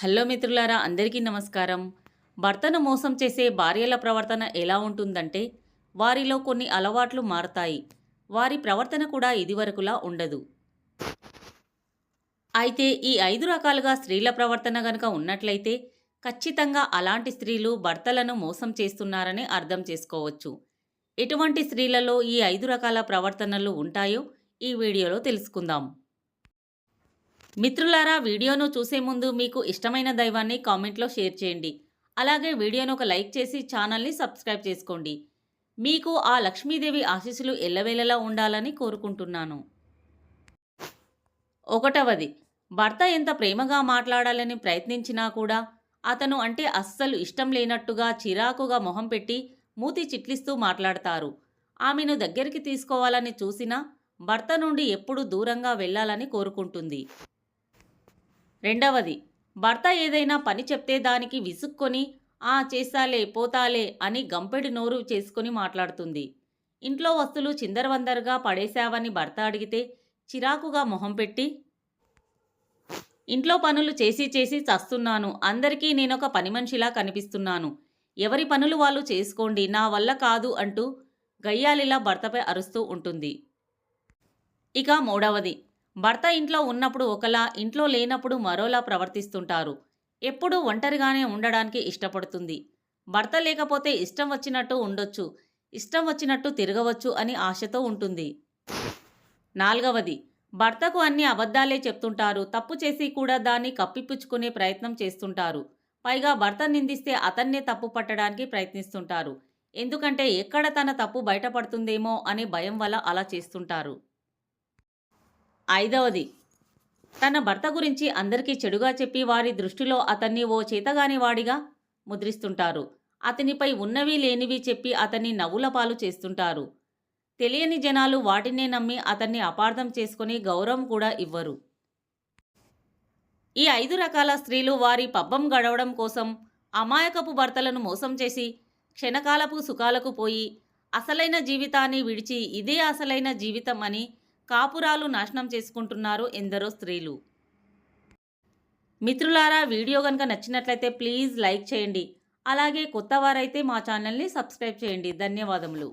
Hello మిత్రులారా అందరికీ నమస్కారం. భర్తను మోసం చేసే భార్యల ప్రవర్తన ఎలా ఉంటుందంటే వారిలో కొన్ని అలవాట్లు మారతాయి. వారి ప్రవర్తన కూడా ఇదివరకులా ఉండదు. అయితే ఈ ఐదు రకాలుగా స్త్రీల ప్రవర్తన గనుక ఉన్నట్లయితే ఖచ్చితంగా అలాంటి స్త్రీలు భర్తలను మోసం చేస్తున్నారని అర్థం చేసుకోవచ్చు. ఎటువంటి స్త్రీలలో ఈ ఐదు రకాల ప్రవర్తనలు ఉంటాయో ఈ వీడియోలో తెలుసుకుందాం. మిత్రులారా వీడియోను చూసే ముందు మీకు ఇష్టమైన దైవాన్ని కామెంట్లో షేర్ చేయండి. అలాగే వీడియోను ఒక లైక్ చేసి ఛానల్ని సబ్స్క్రైబ్ చేసుకోండి. మీకు ఆ లక్ష్మీదేవి ఆశీస్సులు ఎల్లవేళలా ఉండాలని కోరుకుంటున్నాను. ఒకటవది భర్త ఎంత ప్రేమగా మాట్లాడాలని ప్రయత్నించినా కూడా అతను అంటే అస్సలు ఇష్టం లేనట్టుగా చిరాకుగా మొహం పెట్టి మూతి చిట్లిస్తూ మాట్లాడతారు. ఆమెను దగ్గరికి తీసుకోవాలని చూసినా భర్త నుండి ఎప్పుడు దూరంగా వెళ్ళాలని కోరుకుంటుంది. రెండవది భర్త ఏదైనా పని చెప్తే దానికి విసుక్కొని ఆ చేస్తాలే పోతాలే అని గంపెడు నోరు చేసుకొని మాట్లాడుతుంది. ఇంట్లో వస్తువులు చిందరవందరగా పడేశావని భర్త అడిగితే చిరాకుగా మొహం పెట్టి ఇంట్లో పనులు చేసి చేసి చస్తున్నాను. అందరికీ నేనొక పని మనిషిలా కనిపిస్తున్నాను. ఎవరి పనులు వాళ్ళు చేసుకోండి. నా వల్ల కాదు అంటూ గయ్యాలిలా భర్తపై అరుస్తూ ఉంటుంది. ఇక మూడవది భర్త ఇంట్లో ఉన్నప్పుడు ఒకలా ఇంట్లో లేనప్పుడు మరోలా ప్రవర్తిస్తుంటారు. ఎప్పుడూ ఒంటరిగానే ఉండడానికి ఇష్టపడుతుంది. భర్త లేకపోతే ఇష్టం వచ్చినట్టు ఉండొచ్చు ఇష్టం వచ్చినట్టు తిరగవచ్చు అని ఆశతో ఉంటుంది. నాలుగవది భర్తకు అన్ని అబద్ధాలే చెప్తుంటారు. తప్పు చేసి కూడా దాన్ని కప్పిపుచ్చుకునే ప్రయత్నం చేస్తుంటారు. పైగా భర్త నిందిస్తే అతన్నే తప్పు పట్టడానికి ప్రయత్నిస్తుంటారు. ఎందుకంటే ఎక్కడ తన తప్పు బయటపడుతుందేమో అనే భయం వల్ల అలా చేస్తుంటారు. ఐదవది. తన భర్త గురించి అందరికీ చెడుగా చెప్పి వారి దృష్టిలో అతన్ని ఓ చేతగాని వాడిగా ముద్రిస్తుంటారు. అతనిపై ఉన్నవి లేనివి చెప్పి అతన్ని నవ్వుల పాలు చేస్తుంటారు. తెలియని జనాలు వాటినే నమ్మి అతన్ని అపార్థం చేసుకుని గౌరవం కూడా ఇవ్వరు. ఈ ఐదు రకాల స్త్రీలు వారి పబ్బం గడవడం కోసం అమాయకపు భర్తలను మోసం చేసి క్షణకాలపు సుఖాలకు పోయి అసలైన జీవితాన్ని విడిచి ఇదే అసలైన జీవితం అని కాపురాలు నాశనం చేసుకుంటున్నారు ఎందరో స్త్రీలు. మిత్రులారా వీడియో కనుక నచ్చినట్లయితే ప్లీజ్ లైక్ చేయండి. అలాగే కొత్త వారైతే మా ఛానల్ని సబ్స్క్రైబ్ చేయండి. ధన్యవాదములు.